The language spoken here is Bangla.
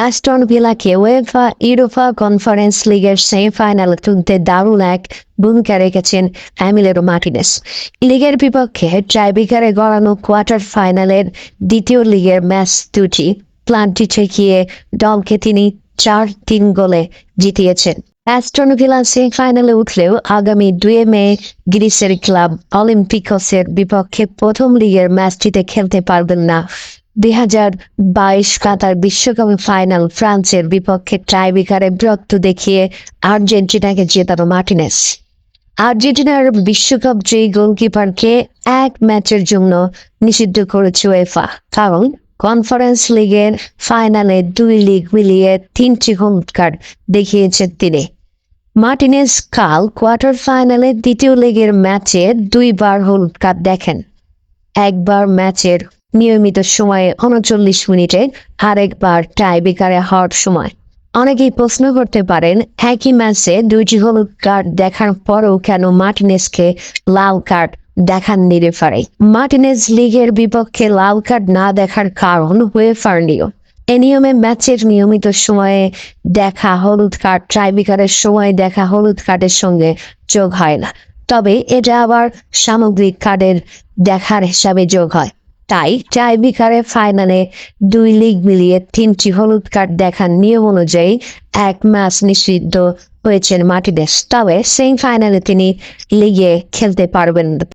অ্যাস্টন ভিলাকে ওয়েফা ইউরোপা কনফারেন্স লিগের সেমিফাইনালে তুলতে দারুণ এক ভূমিকা রেখেছেন অ্যামিলেরো মার্টিনেস লিগের বিপক্ষে ট্রাইবিকারে গড়ানো কোয়ার্টার ফাইনালের দ্বিতীয় লিগের ম্যাচ দুটি প্লান্টি ঠেকিয়ে দলকে তিনি চার তিন গোলে জিতিয়েছেন। অ্যাস্টন ভিলা সেমিফাইনালে উঠলেও আগামী দুই মে গ্রিসের ক্লাব অলিম্পিকসের বিপক্ষে প্রথম লিগের ম্যাচটিতে খেলতে পারবেন না। দুই হাজার বাইশ কাতার বিশ্বকাপ ফাইনাল ফ্রান্সের বিপক্ষে টাইবিকারে বিরক্ত দেখিয়ে আর্জেন্টিনাকে জেতানো মার্টিনেস। আর্জেন্টিনার বিশ্বকাপ জয়ী গোলকিপারকে এক ম্যাচের জন্য নিষিদ্ধ করেছে ওয়েফা কারণ কনফারেন্স লিগের ফাইনালে দুই লিগ মিলিয়ে তিনটি হলুদ কার্ড দেখিয়েছেন তিনি। মার্টিনেস কাল কোয়ার্টার ফাইনালে দ্বিতীয় লিগের ম্যাচে দুইবার হলুদ কার্ড দেখেন। একবার ম্যাচের নিয়মিত সময়ে উনচল্লিশ মিনিটে আরেকবার টাইবিকারে হওয়ার সময়। অনেকেই প্রশ্ন করতে পারেন, একই ম্যাচে দুইটি হলুদ কার্ড দেখার পরেও কেন মার্টিনেসকে লাল কার্ড দেখাননি রেফারি? মার্টিনেস লিগের বিপক্ষে লাল কার্ড না দেখার কারণ ওয়েফার নিয়ম। এ নিয়মে ম্যাচের নিয়মিত সময়ে দেখা হলুদ কার্ড ট্রাইবিকারের সময় দেখা হলুদ কার্ডের সঙ্গে যোগ হয় না। তবে এটা আবার সামগ্রিক কার্ডের দেখার হিসাবে যোগ হয়। তাই টাই বিকারে ফাইনালে দুই লিগ মিলিয়ে তিনটি হলুদ কার্ড দেখার নিয়ম অনুযায়ী এক ম্যাচ নিষিদ্ধ হয়েছেন মার্টিনেস তবে সেমি ফাইনালে তিনি লিগে খেলতে পারবেন।